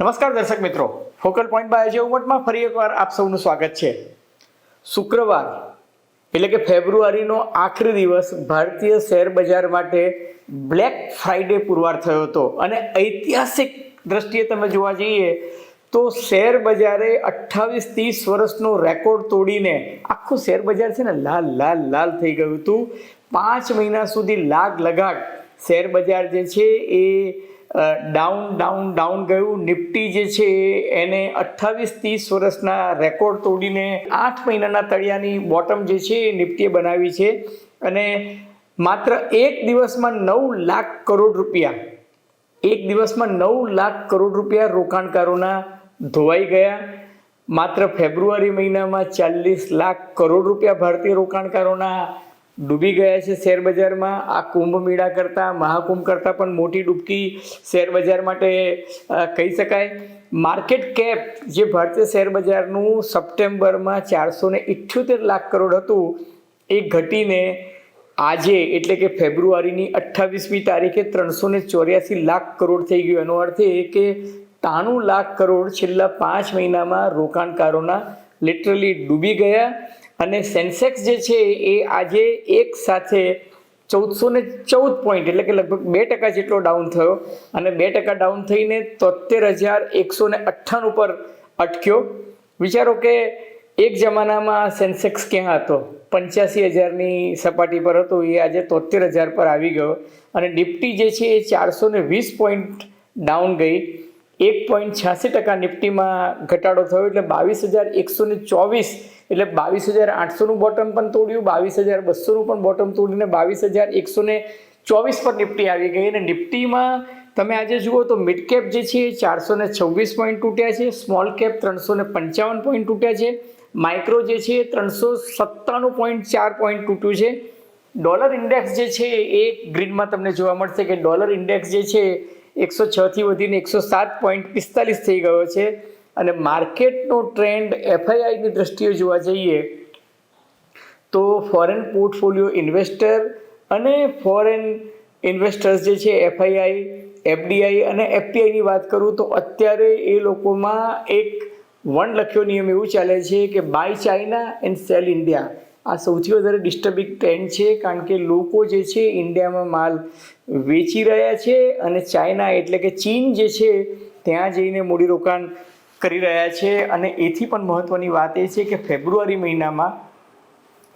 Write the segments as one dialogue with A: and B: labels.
A: નમસ્કાર દર્શક મિત્રો. ફોકલ પોઈન્ટ બાય અજય ઉમટમાં ફરી એકવાર આપ સૌનું સ્વાગત છે. શુક્રવાર, એટલે કે ફેબ્રુઆરીનો આખરી દિવસ ભારતીય શેર બજાર માટે બ્લેક ફ્રાઈડે પુરવાર થયો હતો. અને ઐતિહાસિક દ્રષ્ટિએ તમે જોવા જઈએ તો શેર બજારે અઠ્ઠાવીસ ત્રીસ વર્ષનો રેકોર્ડ તોડીને આખું શેર બજાર છે ને લાલ લાલ લાલ થઈ ગયું હતું. પાંચ મહિના સુધી લાગ લગાડ શેર બજાર જે છે એ ડાઉન ડાઉન ડાઉન ગયું. નિફ્ટી જે છે એને અઠ્ઠાવીસ ત્રીસ વર્ષના રેકોર્ડ તોડીને આઠ મહિનાના તળિયાની બોટમ જે છે એ નિફ્ટીએ બનાવી છે. અને માત્ર એક દિવસમાં નવ લાખ કરોડ રૂપિયા, એક દિવસમાં નવ લાખ કરોડ રૂપિયા રોકાણકારોના ધોવાઈ ગયા. માત્ર ફેબ્રુઆરી મહિનામાં ચાલીસ લાખ કરોડ રૂપિયા ભારતીય રોકાણકારોના ડૂબી ગયા છે શેર બજારમાં આ કુંભ મેળા કરતાં, મહાકુંભ કરતાં પણ મોટી ડૂબકી શેર બજાર માટે કહી શકાય. માર્કેટ કેપ જે ભારતીય શેર બજારનું સપ્ટેમ્બરમાં ચારસો ને ઇઠ્યોતેર લાખ કરોડ હતું, એ ઘટીને આજે, એટલે કે ફેબ્રુઆરીની અઠ્ઠાવીસમી તારીખે ત્રણસો ને ચોર્યાસી લાખ કરોડ થઈ ગયું. એનો અર્થ એ કે ત્રાણું લાખ કરોડ છેલ્લા પાંચ મહિનામાં રોકાણકારોના લિટરલી ડૂબી ગયા. અને સેન્સેક્સ જે છે એ આજે એક સાથે ચૌદસો ને ચૌદ પોઈન્ટ એટલે કે લગભગ બે ટકા જેટલો ડાઉન થયો અને બે ટકા ડાઉન થઈને તોતેર હજાર એકસો ને અઠ્ઠાણું પર અટક્યો. વિચારો કે એક જમાનામાં સેન્સેક્સ ક્યાં હતો? પંચ્યાસી હજારની સપાટી પર હતો, એ આજે તોતેર હજાર પર આવી ગયો અને નિફ્ટી જે છે એ ચારસો ને વીસ પોઈન્ટ ડાઉન ગઈ. એક પોઈન્ટ છ્યાસી ટકા નિફ્ટીમાં ઘટાડો થયો એટલે બાવીસ હજાર એકસો ને ચોવીસ એટલે બાવીસ હજાર આઠસોનું બોટમ પણ તોડ્યું, બાવીસ હજાર બસોનું પણ બોટમ તોડીને બાવીસ હજાર એકસો ને ચોવીસ પર નિફ્ટી આવી ગઈ અને નિફ્ટીમાં તમે આજે જુઓ તો મિડ કેપ જે છે એ ચારસો ને છવ્વીસ પોઈન્ટ તૂટ્યા છે સ્મોલ કેપ ત્રણસો ને પંચાવન પોઈન્ટ તૂટ્યા છે માઇક્રો જે છે એ ત્રણસો સત્તાણું પોઈન્ટ ચાર પોઈન્ટ તૂટ્યું છે. ડોલર ઇન્ડેક્સ જે છે એ ગ્રીનમાં તમને જોવા મળશે કે ડોલર ઇન્ડેક્સ જે છે એકસો છથી વધીને એકસો સાત પોઈન્ટ પિસ્તાલીસ થઈ ગયો છે. અને માર્કેટનો ટ્રેન્ડ એફઆઈઆઈની દ્રષ્ટિએ જોવા જઈએ તો ફોરેન પોર્ટફોલિયો ઇન્વેસ્ટર અને ફોરેન ઇન્વેસ્ટર્સ જે છે, એફઆઈઆઈ, એફડીઆઈ અને એફપીઆઈની વાત કરું તો અત્યારે એ લોકોમાં એક વન લખ્યો નિયમ એવું ચાલે છે કે buy China and sell India આ સૌથી વધારે ડિસ્ટર્બિંગ ટ્રેન્ડ છે કારણ કે લોકો જે છે, ઇન્ડિયામાં માલ વેચી રહ્યા છે અને ચાઇના એટલે કે ચીન જે છે, ત્યાં જઈને મૂડીરોકાણ કરી રહ્યા છે અને એથી પણ મહત્ત્વની વાત એ છે કે ફેબ્રુઆરી મહિનામાં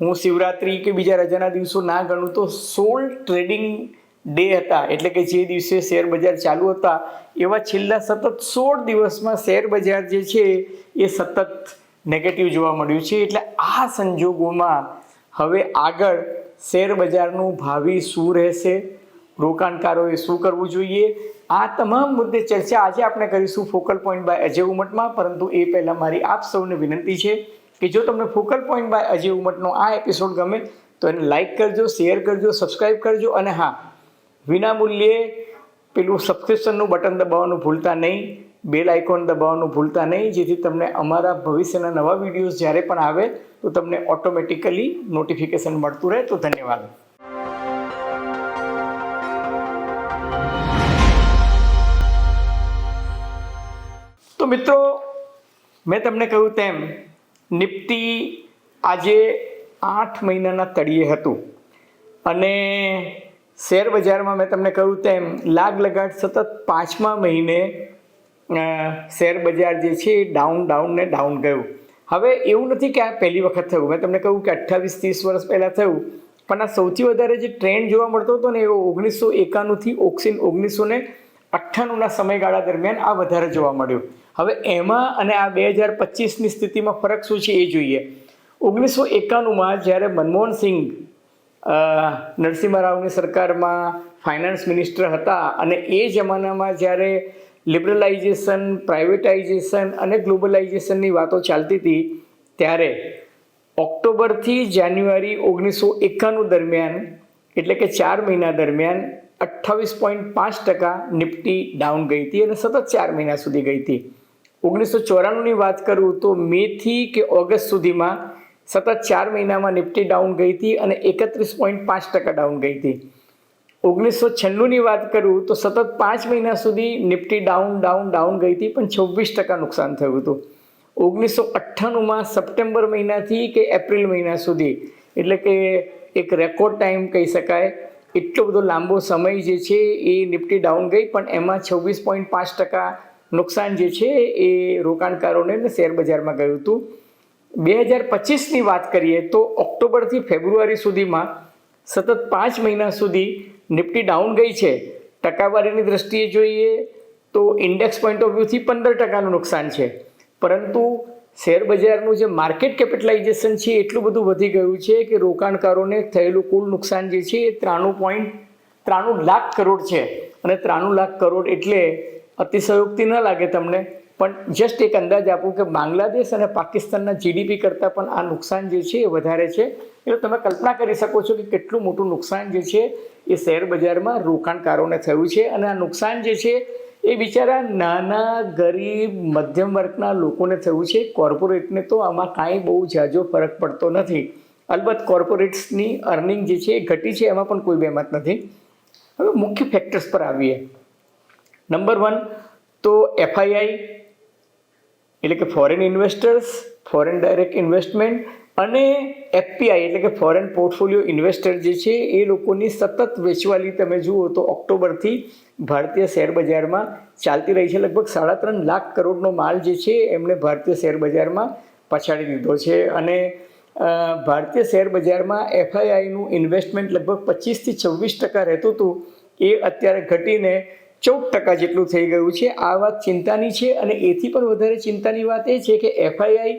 A: હું શિવરાત્રિ કે બીજા રજાના દિવસો ના ગણું તો સોલ ટ્રેડિંગ ડે હતા. એટલે કે જે દિવસે શેર બજાર ચાલુ હતા, એવા છેલ્લા સતત સોળ દિવસમાં શેર બજાર જે છે એ સતત નેગેટિવ જોવા મળ્યું છે. એટલે આ સંજોગોમાં હવે આગળ શેર બજારનું ભાવિ શું રહેશે? રોકાણકારોએ શું કરવું જોઈએ? આ તમામ મુદ્દે ચર્ચા આજે આપણે કરીશું ફોકલ પોઈન્ટ બાય અજય ઉમટમાં, પરંતુ એ પહેલાં મારી આપ સૌને વિનંતી છે કે જો તમને ફોકલ પોઈન્ટ બાય અજય ઉમટનો આ એપિસોડ ગમે, તો એને લાઇક કરજો શેર કરજો સબસ્ક્રાઈબ કરજો, અને હા વિના મૂલ્યે પેલું સબસ્ક્રિપ્શનનું બટન દબાવવાનું ભૂલતા નહીં બેલ આઇકોન દબાવવાનું ભૂલતા નહીં, જેથી તમને અમારા ભવિષ્યના નવા વિડીયોઝ જ્યારે પણ આવે, તો તમને ઓટોમેટિકલી નોટિફિકેશન મળતું રહે. તો ધન્યવાદ. તો મિત્રો, મેં તમને કહ્યું તેમ, નિફ્ટી આજે આઠ મહિનાના તળિયે હતું. અને શેર બજારમાં મેં તમને કહ્યું તેમ, લાગ લગાડ સતત પાંચમા મહિને શેર બજાર જે છે એ ડાઉન ડાઉન ને ડાઉન ગયું. હવે એવું નથી કે આ પહેલી વખત થયું. મેં તમને કહ્યું કે અઠ્ઠાવીસ, ત્રીસ વર્ષ પહેલાં થયું. પણ આ સૌથી વધારે જે ટ્રેન્ડ જોવા મળતો હતો ને, એ ઓગણીસો એકાણુંથી ઓક્સિન ઓગણીસો ને અઠ્ઠાણુંના સમયગાળા દરમિયાન આ વધારે જોવા મળ્યું. હવે એમાં અને આ બે હજાર પચીસની સ્થિતિમાં ફરક શું છે એ જોઈએ. ઓગણીસો એકાણુંમાં જ્યારે મનમોહન અ, નરસિંહ રાવની સરકારમાં ફાઇનાન્સ મિનિસ્ટર હતા અને એ જમાનામાં જ્યારે લિબરલાઇઝેશન પ્રાઇવેટાઇઝેશન અને ગ્લોબલાઇઝેશનની વાતો ચાલતી હતી ત્યારે ઓક્ટોબરથી જાન્યુઆરી ઓગણીસો એકાણું દરમિયાન એટલે કે ચાર મહિના દરમિયાન અઠ્ઠાવીસ પોઈન્ટ પાંચ ટકા નિફ્ટી ડાઉન ગઈ હતી અને સતત ચાર મહિના સુધી ગઈ હતી. ઓગણીસો ચોરાણુંની વાત કરું તો મેથી કે ઓગસ્ટ સુધીમાં સતત ચાર મહિનામાં નિફ્ટી ડાઉન ગઈ હતી અને એકત્રીસ પોઈન્ટ પાંચ ટકા ડાઉન ગઈ હતી. ઓગણીસો છન્નુંની વાત કરું તો સતત પાંચ મહિના સુધી નિફ્ટી ડાઉન ડાઉન ડાઉન ગઈ હતી, પણ છવ્વીસ ટકા નુકસાન થયું હતું. ઓગણીસો અઠ્ઠાણુંમાં સપ્ટેમ્બર મહિનાથી કે એપ્રિલ મહિના સુધી, એટલે કે એક રેકોર્ડ ટાઈમ કહી શકાય, એટલો બધો લાંબો સમય જે છે એ નિફ્ટી ડાઉન ગઈ, પણ એમાં છવ્વીસ પોઈન્ટ પાંચ ટકા નુકસાન જે છે એ રોકાણકારોને શેરબજારમાં શેર બજારમાં ગયું હતું. બે હજાર પચીસની વાત કરીએ તો ઓક્ટોબરથી ફેબ્રુઆરી સુધીમાં સતત પાંચ મહિના સુધી નિફ્ટી ડાઉન ગઈ છે. ટકાવારીની દ્રષ્ટિએ જોઈએ તો ઇન્ડેક્સ પોઈન્ટ ઓફ વ્યૂથી પંદર ટકાનું નુકસાન છે. પરંતુ શેર બજારનું જે માર્કેટ કેપિટલાઇઝેશન છે એટલું બધું વધી ગયું છે કે રોકાણકારોને થયેલું કુલ નુકસાન જે છે એ ત્રાણું પોઈન્ટ ત્રાણું લાખ કરોડ છે. અને ત્રાણું લાખ કરોડ એટલે અતિશયોક્તિ ન લાગે તમને. પણ જસ્ટ એક અંદાજ આપું કે બાંગ્લાદેશ અને પાકિસ્તાનના જીડીપી કરતાં પણ આ નુકસાન જે છે એ વધારે છે. એટલે તમે કલ્પના કરી શકો છો કે કેટલું મોટું નુકસાન જે છે એ શેર બજારમાં રોકાણકારોને થયું છે. અને આ નુકસાન જે છે એ બિચારા નાના, ગરીબ, મધ્યમ વર્ગના લોકોને થયું છે. કોર્પોરેટને તો આમાં કાંઈ બહુ ઝાઝો ફરક પડતો નથી. અલબત્ત કોર્પોરેટ્સની અર્નિંગ જે છે એ ઘટી છે, એમાં પણ કોઈ બેમત નથી. હવે મુખ્ય ફેક્ટર્સ પર આવીએ. નંબર વન તો એફઆઈઆઈ એટલે કે foreign investors foreign direct investment અને એફપીઆઈ એટલે કે ફોરેન પોર્ટફોલિયો ઇન્વેસ્ટર જે છે, એ લોકોની સતત વેચવાલી તમે જુઓ તો ઓક્ટોબરથી ભારતીય શેર બજારમાં ચાલતી રહી છે. લગભગ સાડા ત્રણ લાખ કરોડનો માલ જે છે, એમણે ભારતીય શેર બજારમાં પછાડી દીધો છે. અને ભારતીય શેર બજારમાં એફઆઈઆઈનું ઇન્વેસ્ટમેન્ટ લગભગ પચીસથી છવ્વીસ ટકા રહેતું હતું. એ અત્યારે ઘટીને ચૌદ ટકા જેટલું થઈ ગયું છે. આ વાત ચિંતાની છે અને એથી પણ વધારે ચિંતાની વાત એ છે કે એફઆઈઆઈ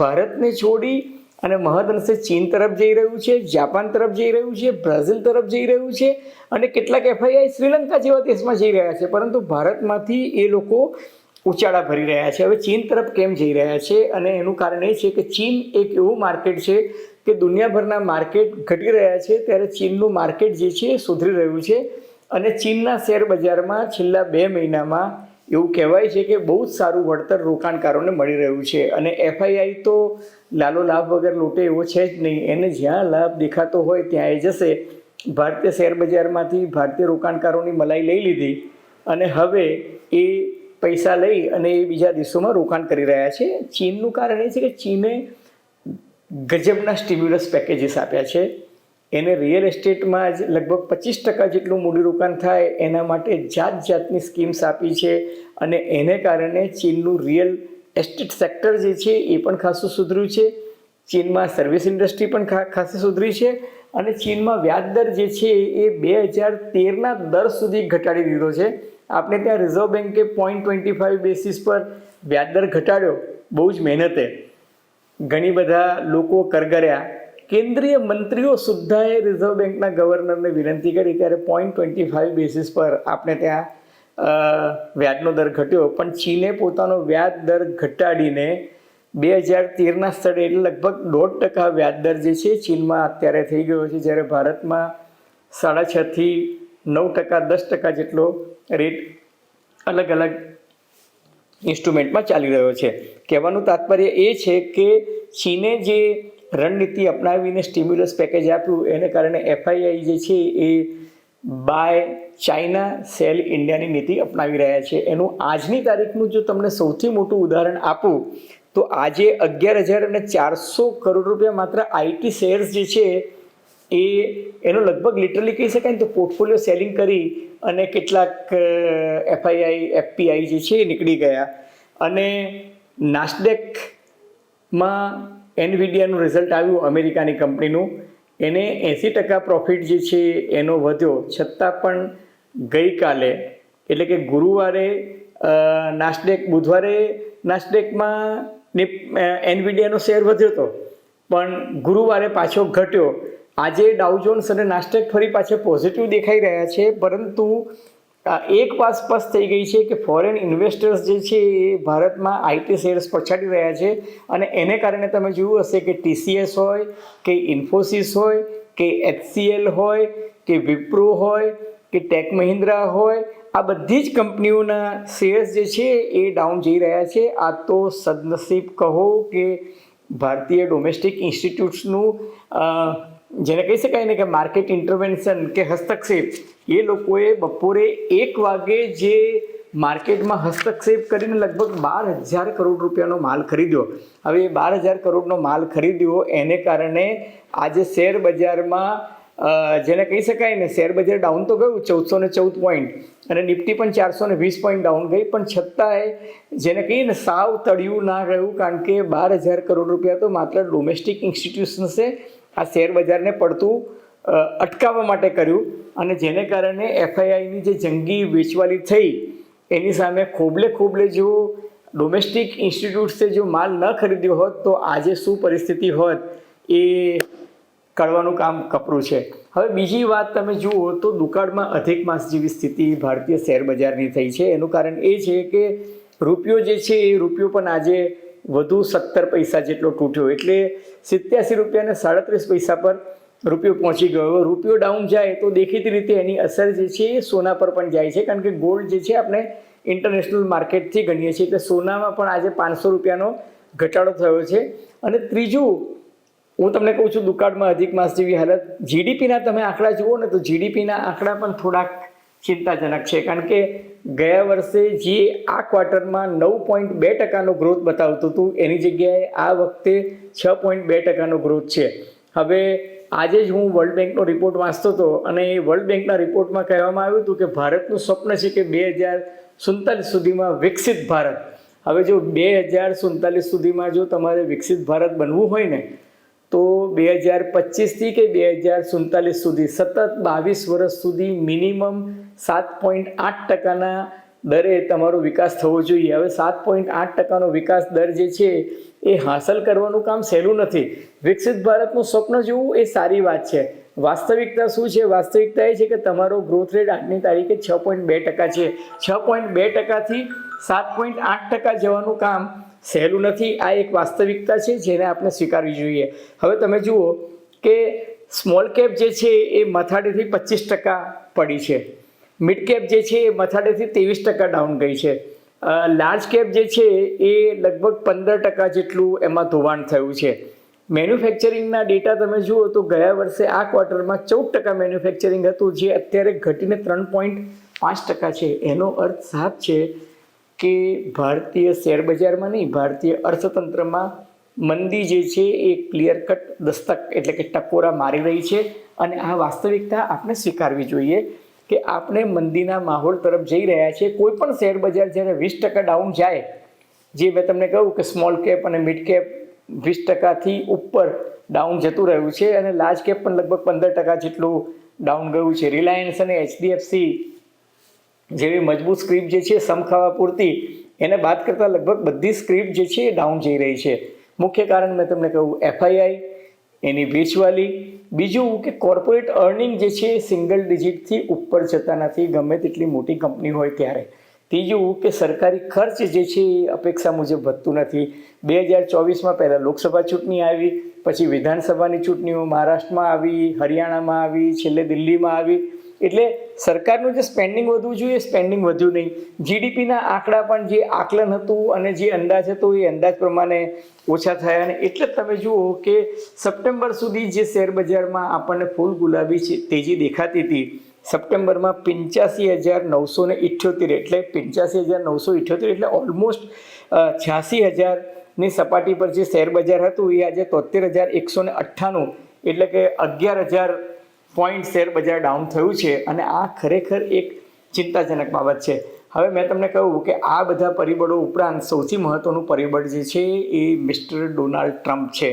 A: ભારતને છોડી અને મહદઅંશે ચીન તરફ જઈ રહ્યું છે, જાપાન તરફ જઈ રહ્યું છે, બ્રાઝિલ તરફ જઈ રહ્યું છે અને કેટલાક એફઆઈઆઈ શ્રીલંકા જેવા દેશમાં જઈ રહ્યા છે. પરંતુ ભારતમાંથી એ લોકો ઉચાળા ભરી રહ્યા છે. હવે ચીન તરફ કેમ જઈ રહ્યા છે અને એનું કારણ એ છે કે ચીન એક એવું માર્કેટ છે કે દુનિયાભરના માર્કેટ ઘટી રહ્યા છે. ત્યારે ચીનનું માર્કેટ જે છે એ સુધરી રહ્યું છે. અને ચીનના શેર બજારમાં છેલ્લા બે મહિનામાં એવું કહેવાય છે કે બહુ જ સારું વળતર રોકાણકારોને મળી રહ્યું છે. અને એફઆઈઆઈ તો લાલો લાભ વગર લૂંટે એવો છે જ નહીં. એને જ્યાં લાભ દેખાતો હોય ત્યાં એ જશે. ભારતીય શેર બજારમાંથી ભારતીય રોકાણકારોની મલાઈ લઈ લીધી અને હવે એ પૈસા લઈ અને એ બીજા દેશોમાં રોકાણ કરી રહ્યા છે. ચીનનું કારણ એ છે કે ચીને ગજબના સ્ટિમ્યુલસ પેકેજીસ આપ્યા છે. એને રિયલ એસ્ટેટમાં જ લગભગ પચીસ ટકા જેટલું મૂડીરોકાણ થાય, એના માટે જાત જાતની સ્કીમ્સ આપી છે અને એને કારણે ચીનનું રિયલ એસ્ટેટ સેક્ટર જે છે એ પણ ખાસું સુધર્યું છે. ચીનમાં સર્વિસ ઇન્ડસ્ટ્રી પણ ખાસી સુધરી છે અને ચીનમાં વ્યાજ દર જે છે એ બે હજાર તેરના દર સુધી ઘટાડી દીધો છે. આપણે ત્યાં રિઝર્વ બેન્કે પોઈન્ટ ટ્વેન્ટી ફાઇવ બેસિસ પર વ્યાજ દર ઘટાડ્યો, બહુ જ મહેનતે. ઘણી બધા લોકો કરગર્યા કેન્દ્રીય મંત્રીઓ સુદ્ધાએ રિઝર્વ બેન્કના ગવર્નરને વિનંતી કરી ત્યારે પોઈન્ટ ટ્વેન્ટી ફાઇવ બેસિસ પર આપણે ત્યાં વ્યાજનો દર ઘટ્યો. પણ ચીને પોતાનો વ્યાજ દર ઘટાડીને બે હજાર તેરના સ્થળે એટલે લગભગ દોઢ ટકા વ્યાજ દર જે છે ચીનમાં અત્યારે થઈ ગયો છે. જ્યારે ભારતમાં સાડા છથી નવ ટકા, દસ ટકા જેટલો રેટ અલગ અલગ ઇન્સ્ટ્રુમેન્ટમાં ચાલી રહ્યો છે. કહેવાનું તાત્પર્ય એ છે કે ચીને જે રણનીતિ અપનાવીને સ્ટિમ્યુલસ પેકેજ આપ્યું. એને કારણે એફઆઈઆઈ જે છે એ બાય ચાઇના સેલ ઇન્ડિયાની નીતિ અપનાવી રહ્યા છે. એનું આજની તારીખનું જો તમને સૌથી મોટું ઉદાહરણ આપું, તો આજે અગિયાર હજાર અને ચારસો કરોડ રૂપિયા માત્ર આઈટી શેર્સ જે છે એ, એનો લગભગ લિટરલી કહી શકાય ને તો પોર્ટફોલિયો સેલિંગ કરી અને કેટલાક એફઆઈઆઈ એફપીઆઈ જે છે એ નીકળી ગયા. અને નાસ્ડેકમાં એનવીડિયાનું રિઝલ્ટ આવ્યું અમેરિકાની કંપનીનું. એને એંસી ટકા પ્રોફિટ જે છે એનો વધ્યો. છતાં પણ ગઈકાલે, એટલે કે ગુરુવારે નાસ્ડેક બુધવારે નાસ્ડેકમાં એનવીડિયાનો શેર વધ્યો હતો પણ ગુરુવારે પાછો ઘટ્યો. આજે ડાઉજોન્સ અને નાસ્ટેક ફરી પાછા પોઝિટિવ દેખાઈ રહ્યા છે, પરંતુ એક વાત સ્પષ્ટ થઈ ગઈ છે કે ફોરેન ઇન્વેસ્ટર્સ જે છે એ ભારતમાં આઈટી શેર્સ પછાડી રહ્યા છે અને એને કારણે તમે જોયું હશે કે ટીસીએસ હોય, કે ઇન્ફોસિસ હોય, કે એચસીએલ હોય, કે વિપ્રો હોય, કે ટેક મહિન્દ્રા હોય, આ બધી જ કંપનીઓના શેર્સ જે છે એ ડાઉન જઈ રહ્યા છે. આ તો સદનસીબ કહો કે ભારતીય ડોમેસ્ટિક ઇન્સ્ટિટ્યૂટ્સનું જેને કહી શકાય ને કે માર્કેટ ઇન્ટરવેન્શન કે હસ્તક્ષેપ, એ લોકોએ બપોરે એક વાગે જે માર્કેટમાં હસ્તક્ષેપ કરીને લગભગ બાર હજાર કરોડ રૂપિયાનો માલ ખરીદ્યો. હવે એ બાર હજાર કરોડનો માલ ખરીદ્યો, એને કારણે આજે શેર બજારમાં જેને કહી શકાય ને શેર બજાર ડાઉન તો ગયું ચૌદસો ને ચૌદ પોઈન્ટ અને નિફ્ટી પણ ચારસો ને વીસ પોઈન્ટ ડાઉન ગઈ, પણ છતાંય જેને કહીએ ને સાવ તળિયું ના રહ્યું, કારણ કે બાર હજાર કરોડ રૂપિયા તો માત્ર ડોમેસ્ટિક ઇન્સ્ટિટ્યુશન્સે આ શેર બજારને પડતું અટકાવવા માટે કર્યું અને જેને કારણે એફઆઈઆઈની જે જંગી વેચવાલી થઈ, એની સામે ખોબલે ખોબલે જો ડોમેસ્ટિક ઇન્સ્ટિટ્યૂટ્સે જો માલ ન ખરીદ્યો હોત, તો આજે શું પરિસ્થિતિ હોત એ કરવાનું કામ કપરું છે. હવે બીજી વાત તમે જુઓ તો દુકાળમાં અધિક માસ જેવી સ્થિતિ ભારતીય શેર બજારની થઈ છે. એનું કારણ એ છે કે રૂપિયો જે છે એ રૂપિયો પણ આજે વધુ સત્તર પૈસા જેટલો તૂટ્યો. એટલે સિત્યાસી રૂપિયાને સાડત્રીસ પૈસા પર રૂપિયો પહોંચી ગયો. રૂપિયો ડાઉન જાય તો દેખીતી રીતે એની અસર જે છે એ સોના પર પણ જાય છે. કારણ કે ગોલ્ડ જે છે આપણે ઇન્ટરનેશનલ માર્કેટથી ગણીએ છીએ. એટલે સોનામાં પણ આજે પાંચસો રૂપિયાનો ઘટાડો થયો છે. અને ત્રીજું, હું તમને કહું છું, દુકાળમાં અધિક માસ જેવી હાલત. જીડીપીના તમે આંકડા જુઓ ને તો જીડીપીના આંકડા પણ થોડાક ચિંતાજનક છે. કારણ કે ગયા વર્ષે જે આ ક્વાર્ટરમાં નવ પોઈન્ટ બે ટકાનો ગ્રોથ બતાવતું હતું, એની જગ્યાએ આ વખતે છ પોઈન્ટ બે ટકાનો ગ્રોથ છે. હવે આજે જ હું વર્લ્ડ બેંકનો રિપોર્ટ વાંચતો હતો અને એ વર્લ્ડ બેંકના રિપોર્ટમાં કહેવામાં આવ્યું હતું કે ભારતનું સ્વપ્ન છે કે બે હજાર સુડતાલીસ સુધીમાં વિકસિત ભારત. હવે જો બે હજાર સુડતાલીસ સુધીમાં જો તમારે વિકસિત ભારત બનવું હોય ને તો બે હજાર પચીસથી કે બે હજાર સુડતાલીસ સુધી સતત બાવીસ વર્ષ સુધી મિનિમમ સાત પોઈન્ટ આઠ ટકાના દરે તમારો વિકાસ થવો જોઈએ. હવે સાત પોઈન્ટ આઠ ટકાનો વિકાસ દર જે છે એ હાંસલ કરવાનું કામ સહેલું નથી. વિકસિત ભારતનું સ્વપ્ન જોવું એ સારી વાત છે. વાસ્તવિકતા શું છે? વાસ્તવિકતા એ છે કે તમારો ગ્રોથ રેટ આજની તારીખે છ પોઈન્ટ બે ટકા છે. છ પોઈન્ટ બે ટકાથી સાત પોઈન્ટ આઠ ટકા જવાનું કામ સહેલું નથી. આ એક વાસ્તવિકતા છે જેને આપણે સ્વીકારવી જોઈએ. હવે તમે જુઓ કે સ્મોલ કેપ જે છે એ મથાડેથી પચીસ ટકા પડી છે. મિડ કેપ જે છે એ મથાડેથી ત્રેવીસ ટકા ડાઉન ગઈ છે. લાર્જ કેપ જે છે એ લગભગ પંદર ટકા જેટલું એમાં ધોવાણ થયું છે. મેન્યુફેક્ચરિંગના ડેટા તમે જુઓ તો ગયા વર્ષે આ ક્વાર્ટરમાં ચૌદ ટકા મેન્યુફેક્ચરિંગ હતું, જે અત્યારે ઘટીને ત્રણ પોઈન્ટ પાંચ ટકા છે. એનો અર્થ સાફ છે કે ભારતીય શેર બજારમાં નહીં, ભારતીય અર્થતંત્રમાં મંદી જે છે એ ક્લિયર કટ દસ્તક એટલે કે ટકોરા મારી રહી છે અને આ વાસ્તવિકતા આપણે સ્વીકારવી જોઈએ કે આપણે મંદીના માહોલ તરફ જઈ રહ્યા છીએ. કોઈ પણ શેર જ્યારે વીસ ટકા ડાઉન જાય, જે મેં તમને કહ્યું કે સ્મોલ કેપ અને મિડ કેપ વીસ ટકાથી ઉપર ડાઉન જતું રહ્યું છે અને લાર્જ કેપ પણ લગભગ પંદર ટકા જેટલું ડાઉન ગયું છે. રિલાયન્સ અને એચડીએફસી જેવી મજબૂત સ્ક્રિપ્ટ જે છે સમખાવા પૂરતી, એને બાદ કરતાં લગભગ બધી સ્ક્રિપ્ટ જે છે એ ડાઉન જઈ રહી છે. મુખ્ય કારણ મેં તમને કહ્યું એફઆઈઆઈ એની વેચવાલી. બીજું કે કોર્પોરેટ અર્નિંગ જે છે એ સિંગલ ડિજિટથી ઉપર જતા નથી, ગમે તેટલી મોટી કંપની હોય ત્યારે. ત્રીજું કે સરકારી ખર્ચ જે છે એ અપેક્ષા મુજબ વધતું નથી. બે હજાર ચોવીસમાં પહેલાં લોકસભા ચૂંટણી આવી, પછી વિધાનસભાની ચૂંટણીઓ મહારાષ્ટ્રમાં આવી, હરિયાણામાં આવી, છેલ્લે દિલ્હીમાં આવી. એટલે સરકારનું જે સ્પેન્ડિંગ વધવું જોઈએ સ્પેન્ડિંગ વધ્યું નહીં. જીડીપીના આંકડા પણ જે આકલન હતું અને જે અંદાજ હતો એ અંદાજ પ્રમાણે ઓછા થયા અને એટલે તમે જુઓ કે સપ્ટેમ્બર સુધી જે શેર બજારમાં આપણને ફૂલ ગુલાબી છે, તેજી દેખાતી હતી. સપ્ટેમ્બરમાં પંચ્યાસી હજાર નવસો ને ઇઠ્યોતેર, એટલે પંચ્યાસી હજાર નવસો ઇઠ્યોતેર, એટલે ઓલમોસ્ટ છ્યાસી હજારની સપાટી પર જે શેર બજાર હતું એ આજે તોતેર હજાર એકસો ને અઠ્ઠાણું, એટલે કે અગિયાર હજાર પોઈન્ટ શેર બજાર ડાઉન થયું છે અને આ ખરેખર એક ચિંતાજનક બાબત છે. હવે મેં તમને કહ્યું કે આ બધા પરિબળો ઉપરાંત સૌથી મહત્ત્વનું પરિબળ જે છે એ મિસ્ટર ડોનાલ્ડ ટ્રમ્પ છે.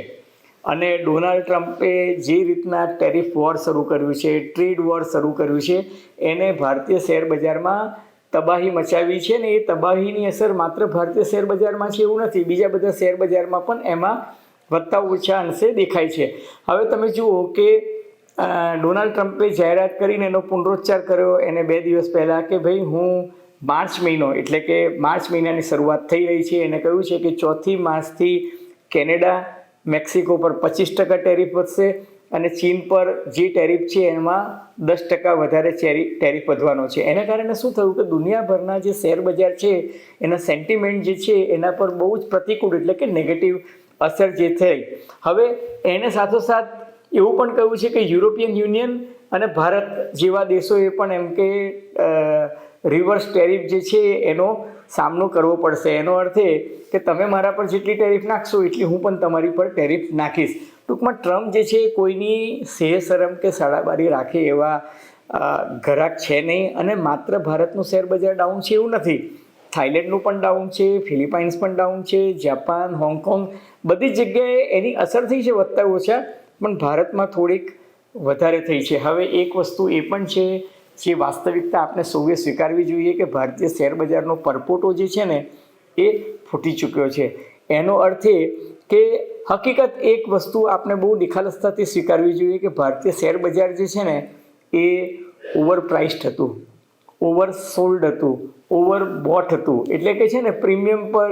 A: અને ડોનાલ્ડ ટ્રમ્પે જે રીતના ટેરિફ વોર શરૂ કર્યું છે ટ્રેડ વોર શરૂ કર્યું છે, એને ભારતીય શેર બજારમાં તબાહી મચાવી છે ને એ તબાહીની અસર માત્ર ભારતીય શેર બજારમાં છે એવું નથી, બીજા બધા શેર બજારમાં પણ એમાં વધતા ઓછા અંશે દેખાય છે. હવે તમે જુઓ કે ડોનાલ્ડ ટ્રમ્પે જાહેરાત કરીને એનો પુનરોચ્ચાર કર્યો એને બે દિવસ પહેલાં કે ભાઈ હું માર્ચ મહિનો, એટલે કે માર્ચ મહિનાની શરૂઆત થઈ રહી છે. એને કહ્યું છે કે ચોથી માર્ચથી કેનેડા, મેક્સિકો પર પચીસ ટકા ટેરિફ વધશે અને ચીન પર જે ટેરિફ છે એમાં દસ ટકા વધારે ચેરી, ટેરિફ વધવાનો છે. એના કારણે શું થયું કે દુનિયાભરના જે શેર બજાર છે, એના સેન્ટિમેન્ટ જે છે, એના પર બહુ જ પ્રતિકૂળ એટલે કે નેગેટિવ અસર જે થઈ. હવે એને સાથોસાથ એવું પણ કહ્યું છે કે યુરોપિયન યુનિયન અને ભારત જેવા દેશોએ પણ એમ કે રિવર્સ ટેરિફ જે છે એનો સામનો કરવો પડશે. એનો અર્થ એ કે તમે મારા પર જેટલી ટેરિફ નાખશો એટલી હું પણ તમારી પર ટેરિફ નાખીશ. ટૂંકમાં ટ્રમ્પ જે છે કોઈની સેહ શરમ કે સાડાબારી રાખે એવા ઘરાક છે નહીં અને માત્ર ભારતનું શેર બજાર ડાઉન છે એવું નથી. થાઇલેન્ડનું પણ ડાઉન છે, ફિલિપાઇન્સ પણ ડાઉન છે, જાપાન, હોંગકોંગ બધી જગ્યાએ એની અસર થઈ છે વધતા ઓછા. પણ ભારતમાં થોડીક વધારે થઈ છે. હવે એક વસ્તુ એ પણ છે, જે વાસ્તવિકતા આપણે સૌએ સ્વીકારવી જોઈએ કે ભારતીય શેર બજારનો પરપોટો જે છે ને, એ ફૂટી ચૂક્યો છે. એનો અર્થ એ કે હકીકત એક વસ્તુ આપણે બહુ નિખાલસતાથી સ્વીકારવી જોઈએ કે ભારતીય શેર બજાર જે છે ને, એ ઓવર હતું. ઓવર સોલ્ડ હતું ઓવર બોટ હતું. એટલે કે છે ને પ્રીમિયમ પર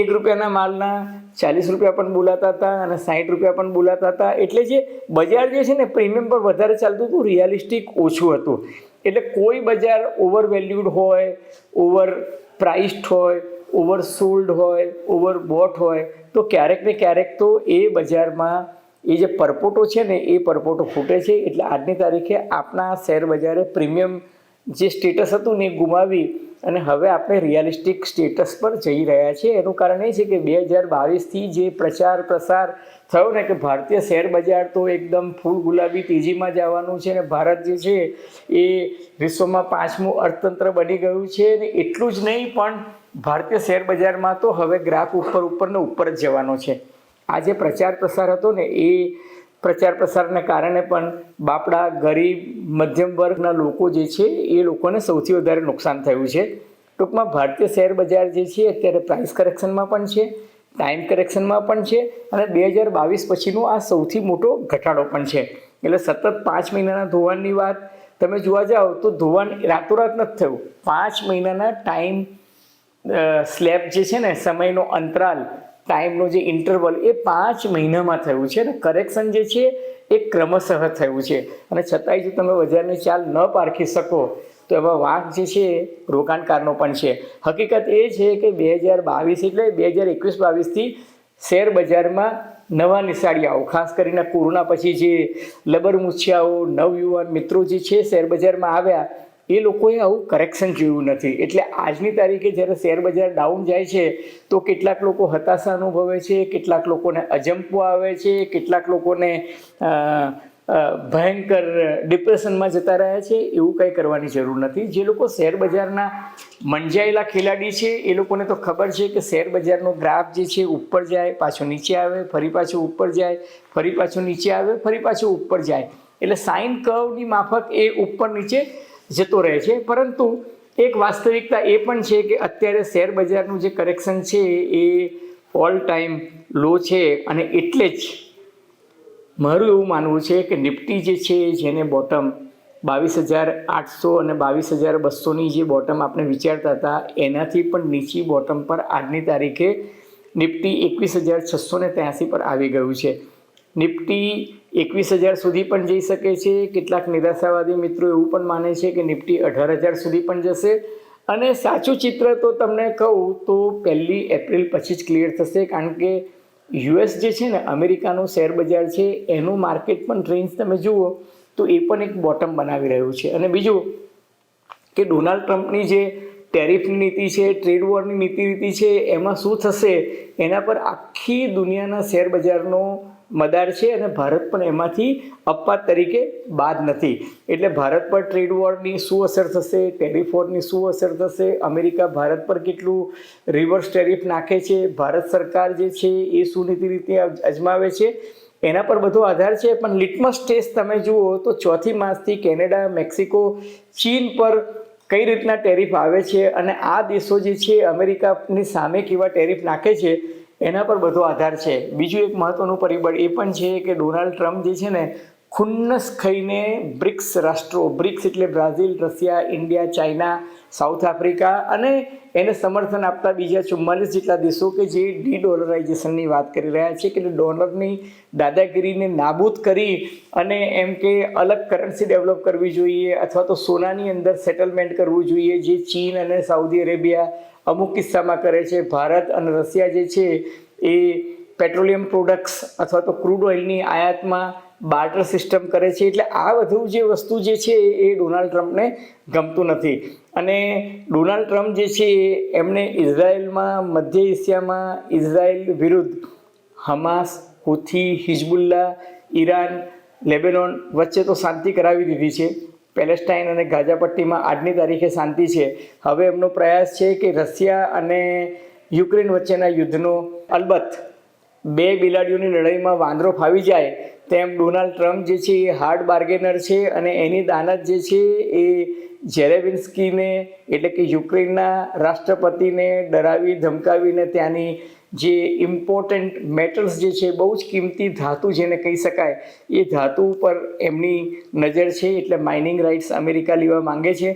A: એક રૂપિયાના માલના ચાલીસ રૂપિયા પણ બોલાતા હતા અને સાઠ રૂપિયા પણ બોલાતા હતા. એટલે જે બજાર જે છે ને પ્રીમિયમ પર વધારે ચાલતું હતું રિયાલિસ્ટિક ઓછું હતું. એટલે કોઈ બજાર ઓવર વેલ્યુડ હોય ઓવર પ્રાઇસ્ડ હોય ઓવર સોલ્ડ હોય ઓવર બોટ હોય, તો ક્યારેક ને ક્યારેક તો એ બજારમાં એ જે પરપોટો છે ને, એ પરપોટો ફૂટે છે. એટલે આજની તારીખે આપણા શેર બજારે પ્રીમિયમ જે સ્ટેટસ હતું ને એ ગુમાવી અને હવે આપણે રિયાલિસ્ટિક સ્ટેટસ પર જઈ રહ્યા છીએ. એનું કારણ એ છે કે બે હજાર બાવીસથી જે પ્રચાર પ્રસાર થયો ને કે ભારતીય શેર બજાર તો એકદમ ફૂલ ગુલાબી તેજીમાં જવાનું છે ને ભારત જે છે એ વિશ્વમાં પાંચમું અર્થતંત્ર બની ગયું છે ને એટલું જ નહીં પણ ભારતીય શેર બજારમાં તો હવે ગ્રાફ ઉપર ઉપર ને ઉપર જ જવાનો છે. આ જે પ્રચાર પ્રસાર હતો ને એ પ્રચાર પ્રસારને કારણે પણ બાપડા, ગરીબ, મધ્યમ વર્ગના લોકો જે છે, એ લોકોને સૌથી વધારે નુકસાન થયું છે. ટૂંકમાં ભારતીય શેર બજાર જે છે, અત્યારે પ્રાઇસ કરેક્શનમાં પણ છે ટાઈમ કરેક્શનમાં પણ છે અને બે હજાર બાવીસ પછીનો આ સૌથી મોટો ઘટાડો પણ છે. એટલે સતત પાંચ મહિનાના ધોવાણની વાત, તમે જોવા જાઓ તો ધોવાણ રાતોરાત નથી થયું. પાંચ મહિનાના ટાઈમ સ્લેબ જે છે ને, સમયનો અંતરાલ ટાઈમનો જે ઇન્ટરવલ એ પાંચ મહિનામાં થયું છે અને કરેક્શન જે છે એ ક્રમશઃ થયું છે. અને છતાંય જો તમે બજારની ચાલ ન પારખી શકો, તો એમાં વાંક જે છે રોકાણકારનો પણ છે. હકીકત એ છે કે બે હજાર બાવીસ એટલે બે હજાર એકવીસ બાવીસથી શેર બજારમાં નવા નિશાળીયાઓ, ખાસ કરીને કોરોના પછી જે લબર મુછિયાઓ, નવયુવાન મિત્રો જે છે શેર બજારમાં આવ્યા એ લોકોએ આવું કરેક્શન જોયું નથી. એટલે આજની તારીખે જ્યારે શેર બજાર ડાઉન જાય છે, તો કેટલાક લોકો હતાશા અનુભવે છે, કેટલાક લોકોને અજંપો આવે છે, કેટલાક લોકોને ભયંકર ડિપ્રેશનમાં જતા રહ્યા છે, એવું કંઈ કરવાની જરૂર નથી. જે લોકો શેર બજારના મંજાયેલા ખેલાડી છે, એ લોકોને તો ખબર છે કે શેર બજારનો ગ્રાફ જે છે ઉપર જાય, પાછો નીચે આવે, ફરી પાછું ઉપર જાય, ફરી પાછું નીચે આવે, ફરી પાછું ઉપર જાય. એટલે સાઇન કર્વની માફક એ ઉપર નીચે જતો રહે છે. પરંતુ એક વાસ્તવિકતા એ પણ છે કે અત્યારે શેર બજારનું જે કરેક્શન છે એ ઓલ ટાઈમ લો છે અને એટલે જ મારું એવું માનવું છે કે નિફ્ટી જે છે, જેને બોટમ બાવીસ હજાર આઠસો અને બાવીસ હજાર બસોની જે બોટમ આપણે વિચારતા હતા, એનાથી પણ નીચી બોટમ પર આજની તારીખે નિફ્ટી એકવીસ હજાર છસો ને ત્યાંસી પર આવી ગયું છે. નિફ્ટી એકવીસ હજાર સુધી પણ જઈ શકે છે. કેટલાક નિરાશાવાદી મિત્રો એવું પણ માને છે કે નિફ્ટી અઢાર હજાર સુધી પણ જશે. અને સાચું ચિત્ર તો તમને કહું તો પહેલી એપ્રિલ પછી જ ક્લિયર થશે, કારણ કે યુએસ જે છે ને, અમેરિકાનું શેર બજાર છે, એનું માર્કેટ પણ રેન્જ તમે જુઓ તો એ પણ એક બોટમ બનાવી રહ્યું છે. અને બીજું કે ડોનાલ્ડ ટ્રમ્પની જે ટેરિફની નીતિ છે, ટ્રેડ વોરની નીતિ નીતિ છે, એમાં શું થશે? એના પર આખી દુનિયાના શેર બજારનો મદાર છે અને ભારત પણ એમાંથી અપવાદ તરીકે બાદ નથી. એટલે ભારત પર ટ્રેડ વોરની શું અસર થશે? ટેરિફ વોરની શું અસર થશે? અમેરિકા, ભારત પર કેટલું રિવર્સ ટેરિફ નાખે છે? ભારત સરકાર જે છે એ શું નીતિ રીતે અજમાવે છે? એના પર બધો આધાર છે, પણ લિટમસ ટેસ્ટ તમે જુઓ તો ચોથી માસથી કેનેડા, મેક્સિકો, ચીન પર કઈ રીતના ટેરિફ આવે છે અને આ દેશો જે છે, અમેરિકાની સામે કેવા ટેરિફ નાખે છે, એના પર બધો આધાર છે. બીજું એક મહત્વનું પરિબળ એ પણ છે કે ડોનાલ્ડ ટ્રમ્પ જે છે ને, ખુન્નસ ખાઈને બ્રિક્સ રાષ્ટ્રો, બ્રિક્સ એટલે Brazil, Russia, India, China South Africa અને એને સમર્થન આપતા બીજા ચુમ્માલીસ જેટલા દેશો કે જે ડી ડોલરાઇઝેશનની વાત કરી રહ્યા છે કે ડોલરની દાદાગીરીને નાબૂદ કરી અને એમ કે અલગ કરન્સી ડેવલપ કરવી જોઈએ અથવા તો સોનાની અંદર સેટલમેન્ટ કરવું જોઈએ જે ચીન અને સાઉદી અરેબિયા અમુક કિસ્સામાં કરે છે. ભારત અને રશિયા જે છે એ પેટ્રોલિયમ પ્રોડક્ટ્સ અથવા તો ક્રૂડ ઓઇલની આયાતમાં બાર્ટર સિસ્ટમ કરે છે એટલે આ બધું જે વસ્તુ જે છે એ ડોનાલ્ડ ટ્રમ્પને ગમતું નથી. અને ડોનાલ્ડ ટ્રમ્પ જે છે એમણે ઇઝરાયલમાં, મધ્ય એશિયામાં ઇઝરાયલ વિરુદ્ધ Hamas, Houthi Hezbollah Iran, Lebanon વચ્ચે તો શાંતિ કરાવી દીધી છે. પેલેસ્ટાઇન અને ગાઝાપટ્ટીમાં આજની તારીખે શાંતિ છે. હવે એમનો પ્રયાસ છે કે રશિયા અને યુક્રેન વચ્ચેના યુદ્ધનો અલબત્ત બે બિલાડીઓની લડાઈમાં વાંદરો ફાવી જાય તેમ ડોનાલ્ડ ટ્રમ્પ જે છે એ હાર્ડ બાર્ગેનર છે અને એની દાનત જે છે એ જેરેવિન્સ્કીને એટલે કે યુક્રેનના રાષ્ટ્રપતિને ડરાવી, ધમકાવીને ત્યાંની જે ઇમ્પોર્ટન્ટ મેટલ્સ જે છે બહુ જ કિંમતી ધાતુ જેને કહી શકાય, એ ધાતુ ઉપર એમની નજર છે એટલે માઇનિંગ રાઇટ્સ અમેરિકા લેવા માંગે છે.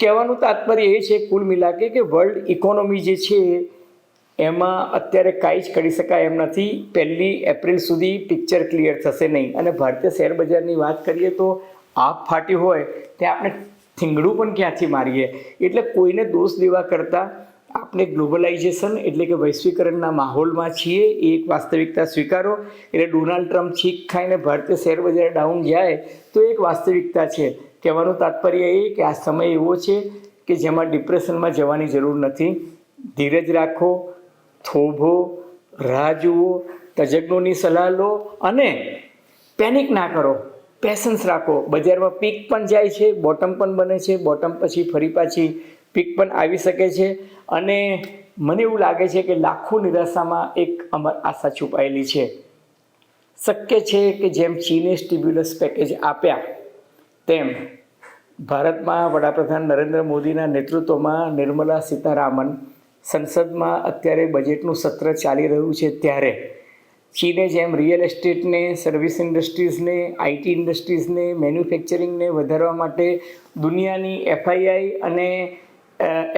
A: કહેવાનું તાત્પર્ય એ છે કુલ મિલાકે કે વર્લ્ડ ઇકોનોમી જે છે એમાં અત્યારે કાંઈ જ કરી શકાય એમ નથી. પહેલી એપ્રિલ સુધી પિક્ચર ક્લિયર થશે નહીં. અને ભારતીય શેર બજારની વાત કરીએ તો આપ ફાટી હોય ત્યાં આપણે થીંગડું પણ ક્યાંથી મારીએ? એટલે કોઈને દોષ દેવા કરતાં આપણે ગ્લોબલાઇઝેશન એટલે કે વૈશ્વિકરણના માહોલમાં છીએ. એ એક વાસ્તવિકતા સ્વીકારો. એટલે ડોનાલ્ડ ટ્રમ્પ છીક ખાઈને ભારતીય શેર બજાર ડાઉન જાય તો એક વાસ્તવિકતા છે. કહેવાનું તાત્પર્ય એ કે આ સમય એવો છે કે જેમાં ડિપ્રેશનમાં જવાની જરૂર નથી. ધીરજ રાખો. થોભો રાહ જુઓ તજજ્ઞોની સલાહ લો અને પેનિક ના કરો. પેશન્સ રાખો. બજારમાં પીક પણ જાય છે બોટમ પણ બને છે. બોટમ પછી ફરી પાછી પીક પણ આવી શકે છે. અને મને એવું લાગે છે કે લાખો નિરાશામાં એક અમર આશા છુપાયેલી છે. શક્ય છે કે જેમ ચીને સ્ટિબ્યુલસ પેકેજ આપ્યા, તેમ ભારતમાં વડાપ્રધાન નરેન્દ્ર મોદીના નેતૃત્વમાં નિર્મલા સીતારામન સંસદમાં અત્યારે બજેટનું સત્ર ચાલી રહ્યું છે ત્યારે. ચીને જેમ રિયલ એસ્ટેટને સર્વિસ ઇન્ડસ્ટ્રીઝને આઈટી ઇન્ડસ્ટ્રીઝને મેન્યુફેક્ચરિંગને વધારવા માટે દુનિયાની એફઆઈઆઈ અને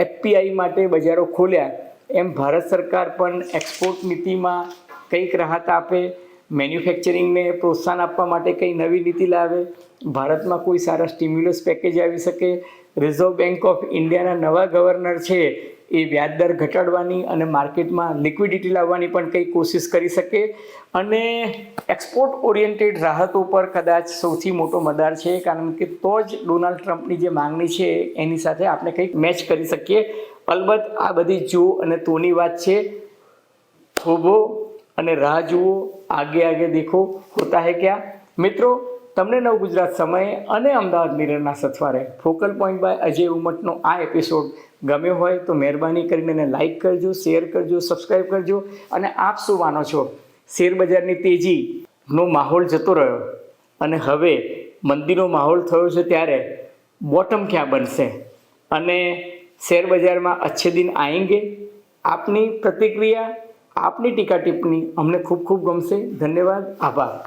A: એફપીઆઈ માટે બજારો ખોલ્યા, એમ ભારત સરકાર પણ એક્સપોર્ટ નીતિમાં કંઈક રાહત આપે મેન્યુફેક્ચરિંગને પ્રોત્સાહન આપવા માટે કંઈ નવી નીતિ લાવે, ભારતમાં કોઈ સારા સ્ટિમ્યુલસ પેકેજ આવી શકે. રિઝર્વ બેન્ક ઓફ ઇન્ડિયાના નવા ગવર્નર છે એ વ્યાજદર ઘટાડવાની અને માર્કેટમાં લિક્વિડિટી લાવવાની પણ કંઈ કોશિશ કરી શકે. અને એક્સપોર્ટ ઓરિએન્ટેડ રાહતો પર કદાચ સૌથી મોટો મદાર છે, કારણ કે તો જ ડોનાલ્ડ ટ્રમ્પની જે માંગણી છે, એની સાથે આપણે કંઈક મેચ કરી શકીએ. અલબત્ત આ બધી જો અને તોની વાત છે. થોભો અને રાહ જુઓ. આગે આગે દેખો. હોતા હે ક્યાં? મિત્રો તમને નવ ગુજરાત સમયે અને અમદાવાદ મિરરના સથવારે ફોકલ પોઈન્ટ બાય અજય ઉમટનો આ એપિસોડ ગમ્યો હોય તો મહેરબાની કરીને એને લાઇક કરજો શેર કરજો સબસ્ક્રાઈબ કરજો અને આપ શું માનો છો? શેર બજારની તેજીનો માહોલ જતો રહ્યો અને હવે મંદીનો માહોલ થયો છે ત્યારે બોટમ ક્યાં બનશે? અને શેર બજારમાં અચ્છે દિન આएंगे આપની પ્રતિક્રિયા, આપની ટીકા ટિપ્પણી અમને ખૂબ ખૂબ ગમશે. ધન્યવાદ. આભાર.